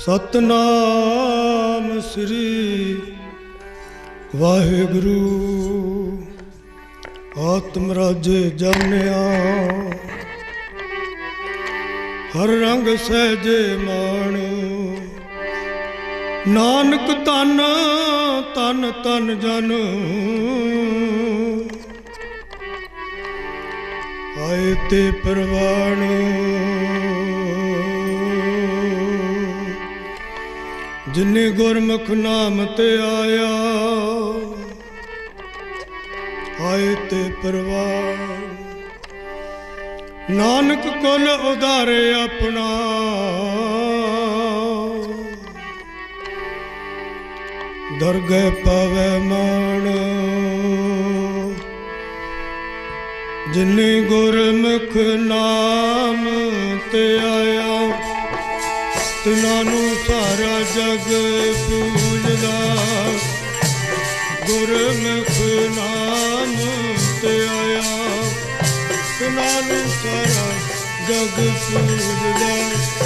ਸਤਨਾਮ ਸ੍ਰੀ ਵਾਹਿਗੁਰੂ। ਆਤਮ ਰਾਜੇ ਜਾਣਿਆ ਹਰ ਰੰਗ ਸਹਜੇ ਮਾਣ। ਨਾਨਕ ਤਨ ਤਨ ਤਨ ਜਨ। ਆਏ ਤੇ ਪ੍ਰਵਾਣ ਜਿਨੇ ਗੁਰਮੁਖ ਨਾਮ ਤੇ ਆਇਆ, ਆਏ ਤੇ ਪ੍ਰਵਾਣ ਨਾਨਕ ਕੋਲ ਉਧਾਰੇ ਆਪਣਾ, ਦਰਗਹਿ ਪਾਵੇ ਮਾਣ। ਜਿਨੇ ਗੁਰਮੁਖ ਨਾਮ ਤੇ ਆਇਆ ਤਿਨਾਂ ਨੂੰ ਸਾਰਾ ਜਗ ਪੂਜਦਾ। ਗੁਰਮੁਖ ਨਾਮ ਤੇ ਆਇਆ। ਤਿਨਾਂ ਨੂੰ ਸਾਰਾ ਜਗ ਪੂਜਦਾ।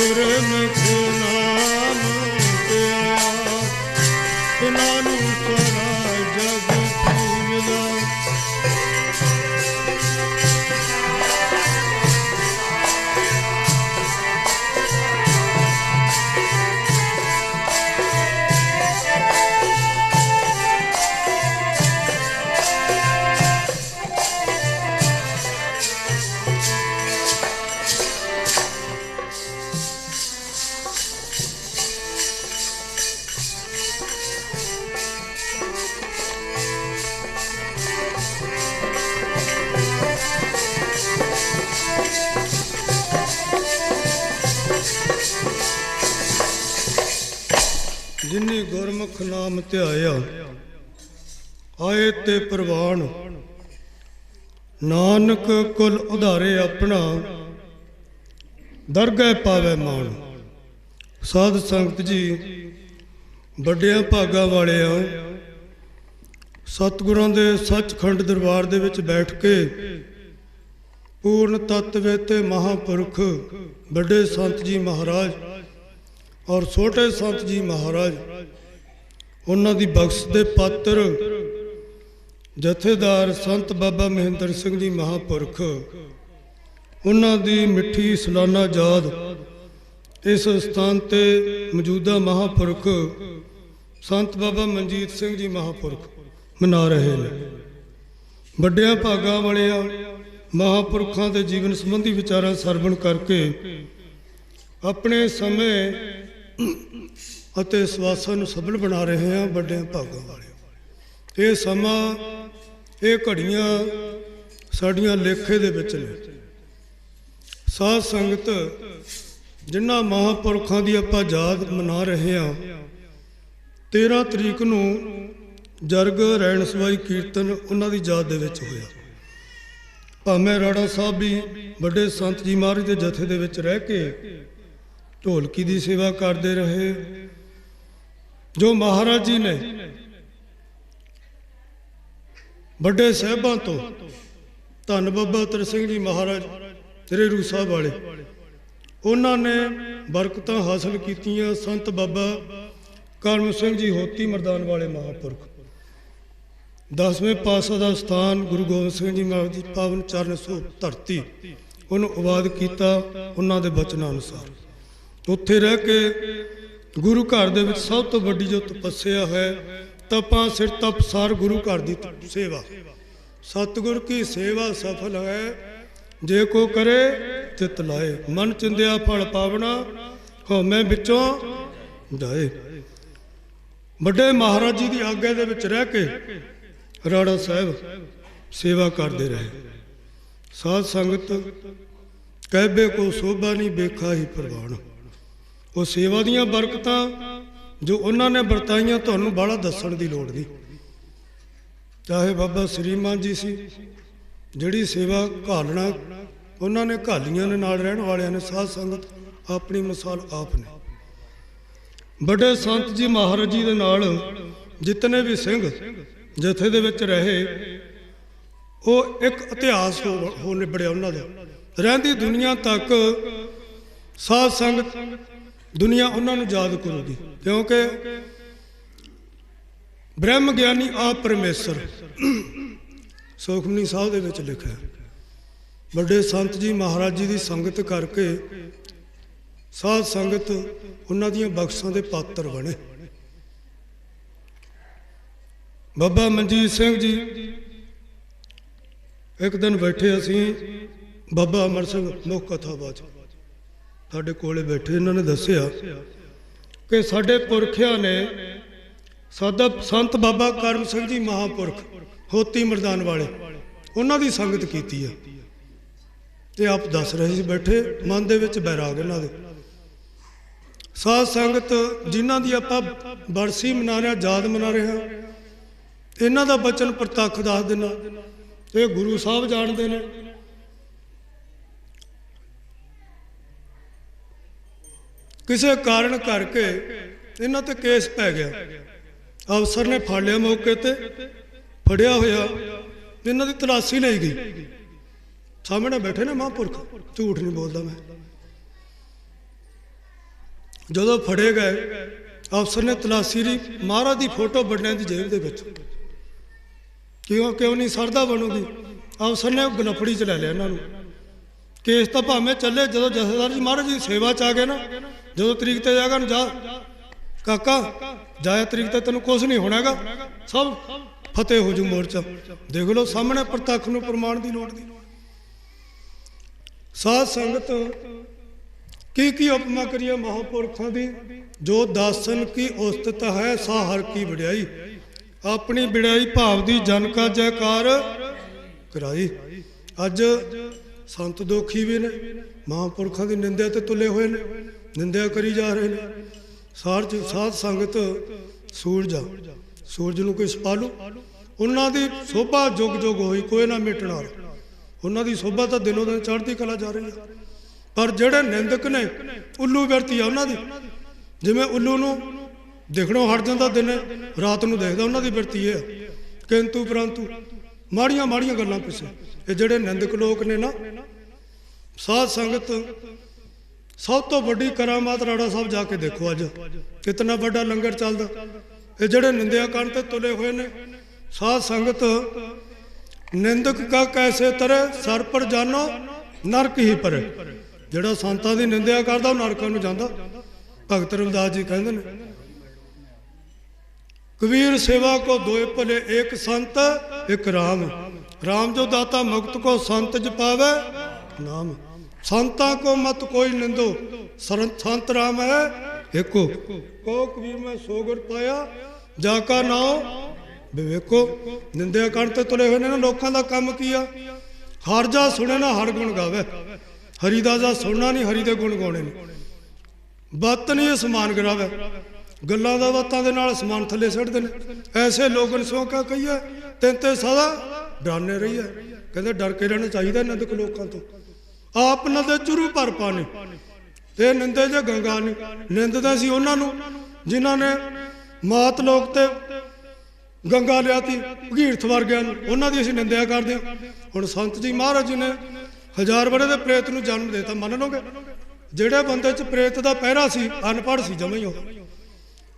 ਗੁਰਮੁਖ ਨਾਮ ਤੇ ਨਾਮ ਜਿਨੀ ਗੁਰਮੁਖ ਨਾਮ ਧਿਆਇਆ, ਆਏ ਤੇ ਪ੍ਰਵਾਨ। ਨਾਨਕ ਕੁਲ ਉਧਾਰੇ ਆਪਣਾ, ਦਰਗਹਿ ਪਾਵੇ ਮਾਣ। ਸਾਧ ਸੰਗਤ ਜੀ, ਵੱਡਿਆਂ ਭਾਗਾ ਵਾਲਿਆਂ, ਸਤਿਗੁਰਾਂ ਦੇ ਸੱਚਖੰਡ ਦਰਬਾਰ ਦੇ ਵਿੱਚ ਬੈਠ ਕੇ ਪੂਰਨ ਤਤਵੇ ਤੇ ਮਹਾਪੁਰਖ ਵੱਡੇ ਸੰਤ ਜੀ ਮਹਾਰਾਜ ਔਰ ਛੋਟੇ ਸੰਤ ਜੀ ਮਹਾਰਾਜ, ਉਹਨਾਂ ਦੀ ਬਖਸ਼ ਦੇ ਪਾਤਰ ਜਥੇਦਾਰ ਸੰਤ ਬਾਬਾ ਮਹਿੰਦਰ ਸਿੰਘ ਜੀ ਮਹਾਪੁਰਖ, ਉਹਨਾਂ ਦੀ ਮਿੱਠੀ ਸਲਾਨਾ ਯਾਦ ਇਸ ਸਥਾਨ ਤੇ ਮੌਜੂਦਾ ਮਹਾਪੁਰਖ ਸੰਤ ਬਾਬਾ ਮਨਜੀਤ ਸਿੰਘ ਜੀ ਮਹਾਪੁਰਖ ਮਨਾ ਰਹੇ ਨੇ। ਵੱਡਿਆਂ ਭਾਗਾਂ ਵਾਲਿਆਂ, ਮਹਾਪੁਰਖਾਂ ਦੇ ਜੀਵਨ ਸੰਬੰਧੀ ਵਿਚਾਰਾਂ ਸਰਵਣ ਕਰਕੇ ਆਪਣੇ ਸਮੇਂ ਅਤੇ ਸਵਾਸਾਂ ਨੂੰ ਸਫਲ ਬਣਾ ਰਹੇ ਹਾਂ ਵੱਡਿਆਂ ਭਾਗਾਂ ਵਾਲੇ। ਇਹ ਸਮਾਂ, ਇਹ ਘੜੀਆਂ ਸਾਡੀਆਂ ਲੇਖੇ ਦੇ ਵਿੱਚ ਨੇ। ਸਾਧ ਸੰਗਤ, ਜਿਨ੍ਹਾਂ ਮਹਾਪੁਰਖਾਂ ਦੀ ਆਪਾਂ ਯਾਦ ਮਨਾ ਰਹੇ ਹਾਂ 13 ਤਰੀਕ ਨੂੰ ਜਰਗ, ਰੈਣ, ਸਵਾਈ, ਕੀਰਤਨ ਉਹਨਾਂ ਦੀ ਯਾਦ ਦੇ ਵਿੱਚ ਹੋਇਆ। ਭਾਵੇਂ ਰਾੜਾ ਸਾਹਿਬ ਵੀ ਵੱਡੇ ਸੰਤ ਜੀ ਮਹਾਰਾਜ ਦੇ ਜਥੇ ਦੇ ਵਿੱਚ ਰਹਿ ਕੇ ਢੋਲਕੀ ਦੀ ਸੇਵਾ ਕਰਦੇ ਰਹੇ। ਜੋ ਮਹਾਰਾਜ ਜੀ ਨੇ ਵੱਡੇ ਸਾਹਿਬਾਂ ਤੋਂ ਧੰਨ ਬਾਬਾ ਤਰ ਸਿੰਘ ਜੀ ਮਹਾਰਾਜ, ਤੇਰੇ ਰੂ ਸਾਹਿਬ ਵਾਲੇ, ਉਹਨਾਂ ਨੇ ਬਰਕਤਾਂ ਹਾਸਲ ਕੀਤੀਆਂ ਸੰਤ ਬਾਬਾ ਕਰਮ ਸਿੰਘ ਜੀ ਹੋਤੀ ਮਰਦਾਨ ਵਾਲੇ ਮਹਾਪੁਰਖ। ਦਸਵੇਂ ਪਾਤਸ਼ਾਹ ਦਾ ਸਥਾਨ ਗੁਰੂ ਗੋਬਿੰਦ ਸਿੰਘ ਜੀ ਮਹਾਰਾਜ ਦੀ ਪਾਵਨ ਚਰਨ ਸੋ ਧਰਤੀ, ਉਹਨੂੰ ਆਬਾਦ ਕੀਤਾ ਉਹਨਾਂ ਦੇ ਬਚਨਾਂ ਅਨੁਸਾਰ। ਉੱਥੇ ਰਹਿ ਕੇ ਗੁਰੂ ਘਰ ਦੇ ਵਿੱਚ ਸਭ ਤੋਂ ਵੱਡੀ ਜੋ ਤਪੱਸਿਆ ਹੈ, ਤਪਾਂ ਸਿਰ ਤਪਸਾਰ ਗੁਰੂ ਘਰ ਦੀ ਸੇਵਾ। ਸਤਿਗੁਰ ਕੀ ਸੇਵਾ ਸਫਲ ਹੈ, ਜੇ ਕੋ ਕਰੇ ਤਿਤ ਲਾਏ। ਮਨ ਚਿੰਦਿਆ ਫਲ ਪਾਵਣਾ ਹਉਮੈ ਵਿੱਚੋਂ ਜਾਏ ਵੱਡੇ ਮਹਾਰਾਜ ਜੀ ਦੀ ਆਗਿਆ ਦੇ ਵਿੱਚ ਰਹਿ ਕੇ ਰਾੜਾ ਸਾਹਿਬ ਸੇਵਾ ਕਰਦੇ ਰਹੇ। ਸਾਧ ਸੰਗਤ ਕਹਿਬੇ ਕੋ ਸੋਭਾ ਨਹੀਂ ਵੇਖਾ ਹੀ ਪ੍ਰਵਾਨ। ਉਹ ਸੇਵਾ ਦੀਆਂ ਬਰਕਤਾਂ ਜੋ ਉਹਨਾਂ ਨੇ ਵਰਤਾਈਆਂ, ਤੁਹਾਨੂੰ ਬਾਹਲਾ ਦੱਸਣ ਦੀ ਲੋੜ ਨਹੀਂ। ਚਾਹੇ ਬਾਬਾ ਸ੍ਰੀਮਾਨ ਜੀ ਸੀ, ਜਿਹੜੀ ਸੇਵਾ ਘਾਲਣਾ, ਉਹਨਾਂ ਨੇ ਘਾਲੀਆਂ ਦੇ ਨਾਲ ਰਹਿਣ ਵਾਲਿਆਂ ਨੇ, ਸਾਧ ਸੰਗਤ ਆਪਣੀ ਮਿਸਾਲ ਆਪ ਨੇ। ਵੱਡੇ ਸੰਤ ਜੀ ਮਹਾਰਾਜ ਜੀ ਦੇ ਨਾਲ ਜਿਤਨੇ ਵੀ ਸਿੰਘ ਜਥੇ ਦੇ ਵਿੱਚ ਰਹੇ, ਉਹ ਇੱਕ ਇਤਿਹਾਸ ਹੋ ਹੋ ਨਿਬੜਿਆ ਉਹਨਾਂ ਦਾ। ਰਹਿੰਦੀ ਦੁਨੀਆ ਤੱਕ ਸਾਧ ਸੰਗਤ ਦੁਨੀਆ ਉਹਨਾਂ ਨੂੰ ਯਾਦ ਕਰੂਗੀ। ਕਿਉਂਕਿ ਬ੍ਰਹਮ ਗਿਆਨੀ ਆ ਪਰਮੇਸ਼ਰ। ਸੁਖਮਨੀ ਸਾਹਿਬ ਦੇ ਵਿੱਚ ਲਿਖਿਆ ਵੱਡੇ ਸੰਤ ਜੀ ਮਹਾਰਾਜ ਜੀ ਦੀ ਸੰਗਤ ਕਰਕੇ ਸਾਧ ਸੰਗਤ ਉਹਨਾਂ ਦੀਆਂ ਬਖਸ਼ਾਂ ਦੇ ਪਾਤਰ ਬਣੇ। ਬਾਬਾ ਮਨਜੀਤ ਸਿੰਘ ਜੀ ਇੱਕ ਦਿਨ ਬੈਠੇ ਅਸੀਂ ਬਾਬਾ ਅਮਰ ਸਿੰਘ ਮੁੱਖ ਕਥਾਵਾਚ ਸਾਡੇ ਕੋਲੇ ਬੈਠੇ, ਇਹਨਾਂ ਨੇ ਦੱਸਿਆ ਕਿ ਸਾਡੇ ਪੁਰਖਿਆਂ ਨੇ ਸਾਡਾ ਸੰਤ ਬਾਬਾ ਕਰਮ ਸਿੰਘ ਜੀ ਮਹਾਪੁਰਖ, ਹੋਤੀ ਮਰਦਾਨ ਵਾਲੇ, ਉਹਨਾਂ ਦੀ ਸੰਗਤ ਕੀਤੀ ਆ। ਤੇ ਆਪ ਦੱਸ ਰਹੇ ਸੀ ਬੈਠੇ, ਮਨ ਦੇ ਵਿੱਚ ਬੈਰਾਗ ਇਹਨਾਂ ਦੇ। ਸਾਧ ਸੰਗਤ ਜਿਨ੍ਹਾਂ ਦੀ ਆਪਾਂ ਬਰਸੀ ਮਨਾ ਰਹੇ ਹਾਂ, ਯਾਦ ਮਨਾ ਰਹੇ ਹਾਂ, ਇਹਨਾਂ ਦਾ ਬਚਨ ਪ੍ਰਤੱਖ ਦੱਸ ਦੇਣਾ ਇਹ ਗੁਰੂ ਸਾਹਿਬ ਜਾਣਦੇ ਨੇ। ਕਿਸੇ ਕਾਰਨ ਕਰਕੇ ਇਹਨਾਂ ਤੇ ਕੇਸ ਪੈ ਗਿਆ। ਅਫਸਰ ਨੇ ਫੜ ਲਿਆ ਮੌਕੇ ਤੇ, ਫੜਿਆ ਹੋਇਆ ਇਹਨਾਂ ਦੀ ਤਲਾਸ਼ੀ ਲਈ ਗਈ। ਸਾਹਮਣੇ ਬੈਠੇ ਨੇ ਮਹਾਂਪੁਰਖ, ਝੂਠ ਨਹੀਂ ਬੋਲਦਾ ਮੈਂ। ਜਦੋਂ ਫੜੇ ਗਏ, ਅਫਸਰ ਨੇ ਤਲਾਸ਼ੀ ਲਈ ਮਹਾਰਾਜ ਦੀ ਫੋਟੋ ਬੰਨਿਆਂ ਦੀ ਜੇਬ ਦੇ ਵਿੱਚ। ਕਿਉਂ ਕਿਉਂ ਨਹੀਂ ਸਰਦਾ ਬਣੂਗੀ? ਅਫਸਰ ਨੇ ਗਲਫੜੀ ਚ ਲੈ ਲਿਆ ਇਹਨਾਂ ਨੂੰ। ਕੇਸ ਤਾਂ ਭਾਵੇਂ ਚੱਲੇ, ਜਦੋਂ ਜਥੇਦਾਰ ਜੀ ਮਹਾਰਾਜ ਦੀ ਸੇਵਾ ਚ ਆ ਗਏ ਨਾ ਜਦੋਂ ਤਰੀਕ ਤੇ ਜਾਗਾ ਨੂੰ ਜਾ। ਕਾਕਾ, ਜਾਇਆ ਤਰੀਕ ਤੇ ਤੈਨੂੰ ਕੁਝ ਨਹੀਂ ਹੋਣਾਗਾ ਸਭ ਫਤਿਹ ਹੋ ਜੂ ਮੋਰਚਾ। ਦੇਖ ਲਓ, ਸਾਹਮਣੇ ਪ੍ਰਤੱਖ ਨੂੰ ਪ੍ਰਮਾਣ ਦੀ ਲੋੜ ਨਹੀਂ। ਸਾਧ ਸੰਗਤ, ਕੀ ਕੀ ਉਪਮਾ ਕਰੀਏ ਮਹਾਪੁਰਖਾਂ ਦੀ? ਜੋ ਦਾਸਨ ਕੀ ਉਸਤਤ ਹੈ ਸਾ ਹਰ ਕੀ ਵਡਿਆਈ। ਆਪਣੀ ਵਡਿਆਈ ਭਾਵ ਦੀ ਜਨ ਕਾ ਜੈਕਾਰ ਕਰਾਈ। ਅੱਜ ਸੰਤ ਦੋਖੀ ਵੀ ਨੇ, ਮਹਾਪੁਰਖਾਂ ਦੀ ਨਿੰਦਿਆ ਤੇ ਤੁਲੇ ਹੋਏ ਨੇ। ਨਿੰਦਿਆ ਕਰੀ ਜਾ ਰਹੇ ਨੇ। ਸਾਰ ਸਾਧ ਸੰਗਤ ਸੂਰਜ ਆ। ਸੂਰਜ ਨੂੰ ਕੋਈ ਸਪਾਲੂ ਉਹਨਾਂ ਦੀ ਸੋਭਾ ਜੁਗ ਜੁਗ ਹੋਈ, ਕੋਈ ਨਾ ਮਿਟਣ ਉਹਨਾਂ ਦੀ ਸੋਭਾ ਤਾਂ ਦਿਨੋਂ ਦਿਨ ਚੜ੍ਹਦੀ ਕਲਾ ਜਾ ਰਹੀ ਹੈ ਪਰ ਜਿਹੜੇ ਨਿੰਦਕ ਨੇ, ਉੱਲੂ ਵਰਤੀ ਆ ਉਹਨਾਂ ਦੀ। ਜਿਵੇਂ ਉੱਲੂ ਨੂੰ ਦਿਖਣੋਂ ਹਟ ਜਾਂਦਾ ਦਿਨੇ, ਰਾਤ ਨੂੰ ਦੇਖਦਾ ਉਹਨਾਂ ਦੀ ਵਰਤੀ ਇਹ ਆ। ਕਿੰਤੂ ਪਰੰਤੂ ਮਾੜੀਆਂ ਮਾੜੀਆਂ ਗੱਲਾਂ ਪਿੱਛੇ। ਇਹ ਜਿਹੜੇ ਨਿੰਦਕ ਲੋਕ ਨੇ ਨਾ, ਸਾਧ ਸੰਗਤ ਸਭ ਤੋਂ ਵੱਡੀ ਕਰਾਮਾਤ ਰਾੜਾ ਸਾਹਿਬ ਜਾ ਕੇ ਦੇਖੋ ਅੱਜ। ਕਿੰਨਾ ਵੱਡਾ ਲੰਗਰ ਚੱਲਦਾ। ਇਹ ਜਿਹੜੇ ਨਿੰਦਿਆ ਕਰਨ ਤੇ ਤੁਲੇ ਹੋਏ ਨੇ, ਸਾਧ ਸੰਗਤ, ਨਿੰਦਕ ਕਾ ਕੈਸੇ ਤਰੇ, ਸਰ ਪਰ ਜਾਨੋ, ਨਰਕ ਹੀ ਪਰੇ। ਜਿਹੜਾ ਸੰਤਾਂ ਦੀ ਨਿੰਦਿਆ ਕਰਦਾ, ਉਹ ਨਰਕਾਂ ਨੂੰ ਜਾਂਦਾ। ਭਗਤ ਰਵਿਦਾਸ ਜੀ ਕਹਿੰਦੇ ਨੇ, ਕਬੀਰ ਸੇਵਾ ਕੋ ਦੋਏ ਭਲੇ ਇੱਕ ਸੰਤ, ਇੱਕ ਰਾਮ। ਰਾਮ ਜੋ ਦਾਤਾ ਮੁਕਤ ਕੋ ਸੰਤ ਜਪਾਵੇ, ਨਾਮ। ਸੰਤਾਂ ਕੋ ਮਤ ਕੋਈ ਨਿੰਦੋ। ਸਰਨ- ਸੰਤ ਰਾਮ ਹੈ ਏਕੋ ਕੋ ਕਬੀਰ ਮੈਂ ਸੋਗਰ ਪਾਇਆ, ਜਾ ਕਾ ਨਾਮ ਵਿਵੇਕੋ ਨਿੰਦਿਆ ਕਰਨ ਤੇ ਤੁਲੇ ਹੋਏ ਨੇ ਨਾ, ਲੋਕਾਂ ਦਾ ਕੰਮ ਕੀ ਆ? ਹਰ ਜਾ ਸੁਣੇ ਨਾ, ਹਰ ਗੁਣ ਗਾਵੇ। ਹਰੀ ਦਾ ਜਾ ਸੁਣਨਾ ਨਹੀਂ, ਹਰੀ ਦੇ ਗੁਣ ਗਾਉਣੇ ਨੇ। ਬੱਤ ਨਹੀਂ ਅਸਮਾਨ ਗਰਾਵੇ। ਗੱਲਾਂ ਦਾ ਬਾਤਾਂ ਦੇ ਨਾਲ ਸਮਾਨ ਥੱਲੇ ਸਿੱਟਦੇ ਨੇ। ਐਸੇ ਲੋਗਨ ਸੋ ਕਾ ਕਹੀਏ। ਤਿੰਨ ਤੇ ਸਦਾ ਡਰਾਨੇ ਹੈ ਕਹਿੰਦੇ ਡਰ ਕੇ ਰਹਿਣਾ ਚਾਹੀਦਾ ਇਹਨਾਂ ਦੇ ਲੋਕਾਂ ਤੋਂ। ਆਪ ਨਾ ਦੇ ਚੁਰੂ ਭਰ ਪਾਣੇ। ਤੇ ਨਿੰਦੇ ਜੇ ਗੰਗਾ ਨੇ। ਨਿੰਦਦਾ ਸੀ ਉਹਨਾਂ ਨੂੰ, ਜਿਨ੍ਹਾਂ ਨੇ ਮਾਤ ਲੋਕ ਤੇ ਗੰਗਾ ਲਿਆਤੀ, ਭਗੀਰਥ ਵਰਗਿਆਂ ਨੂੰ। ਉਹਨਾਂ ਦੀ ਅਸੀਂ ਨਿੰਦਿਆ ਕਰਦੇ ਹਾਂ। ਹੁਣ ਸੰਤ ਜੀ ਮਹਾਰਾਜ ਜੀ ਨੇ ਹਜ਼ਾਰ ਬੜੇ ਦੇ ਪ੍ਰੇਤ ਨੂੰ ਜਨਮ ਦਿੱਤਾ। ਮੰਨ ਲਓਗੇ ਜਿਹੜੇ ਬੰਦੇ 'ਚ ਪ੍ਰੇਤ ਦਾ ਪਹਿਰਾ ਸੀ, ਅਨਪੜ੍ਹ ਸੀ, ਜਮਾਂ ਹੀ ਉਹ।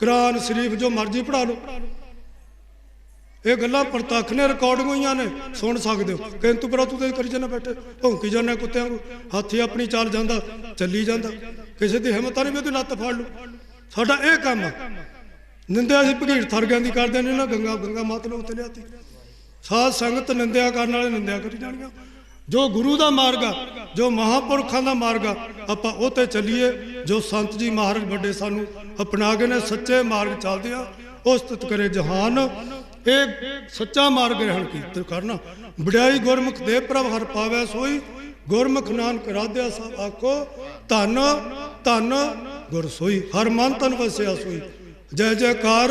ਕੁਰਾਨ ਸ਼ਰੀਫ ਜੋ ਮਰਜ਼ੀ ਪੜਾ ਲਓ। ਇਹ ਗੱਲਾਂ ਪ੍ਰਤੱਖ ਨੇ ਰਿਕਾਰਡਿੰਗ ਹੋਈਆਂ ਨੇ, ਸੁਣ ਸਕਦੇ ਹੋ। ਕਿੰਤੂ ਪਰ ਤੂੰ ਤੇ ਕਰੀ ਜਾਣਾ ਬੈਠੇ, ਭੌਂਕੀ ਜਾਣਾ ਕੁੱਤਿਆਂ ਨੂੰ। ਹਾਥੀ ਆਪਣੀ ਚਾਲ ਜਾਂਦਾ, ਚੱਲੀ ਜਾਂਦਾ। ਕਿਸੇ ਦੀ ਹਿੰਮਤ ਨਹੀਂ ਵੀ ਉਹਦੀ ਲੱਤ ਫੜ ਲੂ ਸਾਡਾ ਇਹ ਕੰਮ ਆ। ਨਿੰਦਿਆ ਅਸੀਂ ਭਗੀਰ ਥਰਗਿਆਂ ਦੀ ਕਰਦੇ ਨੇ ਨਾ ਗੰਗਾ ਗੰਗਾ ਮਾਤ ਨੂੰ ਉੱਤੇ ਲਿਆਤੀ। ਸਾਧ ਸੰਗਤ ਨਿੰਦਿਆ ਕਰਨ ਵਾਲੇ ਨਿੰਦਿਆ ਕਰੀ ਜਾਣਗੇ ਜੋ ਗੁਰੂ ਦਾ ਮਾਰਗ ਆ, ਜੋ ਮਹਾਪੁਰਖਾਂ ਦਾ ਮਾਰਗ ਆ, ਆਪਾਂ ਉਹ ਤੇ ਚੱਲੀਏ, ਜੋ ਸੰਤ ਜੀ ਮਹਾਰਾਜ ਵੱਡੇ ਸਾਨੂੰ ਅਪਣਾ ਗਏ ਨੇ, ਸੱਚੇ ਮਾਰਗ ਚੱਲਦੇ ਆ ਉਸ ਤਿਤ ਕਰੇ ਜਹਾਨ। ਇਹ ਸੱਚਾ ਮਾਰਗ ਗ੍ਰਹਿਣ ਕੀਤਾ ਕਰਨਾ ਵਡਿਆਈ ਗੁਰਮੁਖ ਦੇ ਪ੍ਰਭ ਹਰ ਪਾਵੈ ਸੋਈ। ਗੁਰਮੁਖ ਨਾਨਕ ਰਾਧਿਆ ਸਭ ਆਖੋ, ਧੰਨ ਧੰਨ ਗੁਰ ਸੋਈ। ਹਰ ਮਨ ਤਨ ਵਸਿਆ ਸੋਈ। ਜੈ ਜੈਕਾਰ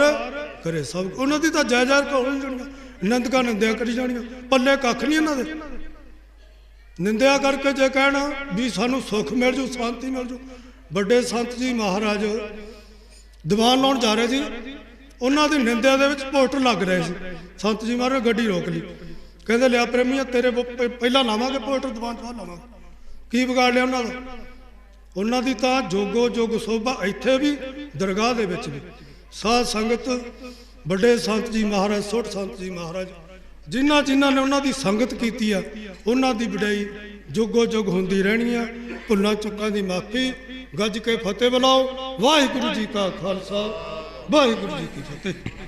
ਕਰੇ ਸਭ ਉਹਨਾਂ ਦੀ ਤਾਂ ਜੈ ਜੈ ਹੋਣੀ ਜਾਣੀਆਂ ਨੰਦਕਾ ਨਿੰਦਿਆ ਕਰੀ ਜਾਣੀਆਂ। ਪੱਲੇ ਕੱਖ ਨਹੀਂ ਇਹਨਾਂ ਦੇ। ਨਿੰਦਿਆ ਕਰਕੇ ਜੇ ਕਹਿਣਾ ਵੀ ਸਾਨੂੰ ਸੁੱਖ ਮਿਲ ਜੂ, ਸ਼ਾਂਤੀ ਮਿਲ ਜੂ। ਵੱਡੇ ਸੰਤ ਜੀ ਮਹਾਰਾਜ, ਦੀਵਾਨ ਲਾਉਣ ਜਾ ਰਹੇ ਸੀ। ਉਹਨਾਂ ਦੀ ਨਿੰਦਿਆ ਦੇ ਵਿੱਚ ਪੋਸਟਰ ਲੱਗ ਰਹੇ ਸੀ। ਸੰਤ ਜੀ ਮਹਾਰਾਜ ਗੱਡੀ ਰੋਕ ਲਈ। ਕਹਿੰਦੇ, ਲਿਆ ਪ੍ਰੇਮੀਆਂ, ਤੇਰੇ ਪਹਿਲਾਂ ਲਾਵਾਂਗੇ ਪੋਸਟਰ ਦੀਵਾਨ ਤੋਂ ਬਾਅਦ ਲਾਵਾਂਗੇ। ਕੀ ਵਿਗਾੜ ਲਿਆ ਉਹਨਾਂ ਦਾ? ਉਹਨਾਂ ਦੀ ਤਾਂ ਜੋਗੋ ਜੋਗ ਸੋਭਾ ਇੱਥੇ ਵੀ, ਦਰਗਾਹ ਦੇ ਵਿੱਚ ਵੀ। ਸਾਧ ਸੰਗਤ, ਵੱਡੇ ਸੰਤ ਜੀ ਮਹਾਰਾਜ ਸੋਠ ਸੰਤ ਜੀ ਮਹਾਰਾਜ, ਜਿਨ੍ਹਾਂ ਜਿਨ੍ਹਾਂ ਨੇ ਉਹਨਾਂ ਦੀ ਸੰਗਤ ਕੀਤੀ ਆ, ਉਹਨਾਂ ਦੀ ਵਡਿਆਈ ਜੋਗੋ ਜੋਗ ਹੁੰਦੀ ਰਹਿਣੀ ਆ। ਭੁੱਲਾਂ, ਚੁੱਕਾਂ ਦੀ ਮਾਫੀ, ਗੱਜ ਕੇ ਫਤਿਹ ਬੁਲਾਓ। ਵਾਹਿਗੁਰੂ ਜੀ ਕਾ ਖਾਲਸਾ। ਵਾਹਿਗੁਰੂ ਜੀ ਕੀ ਫਤਿਹ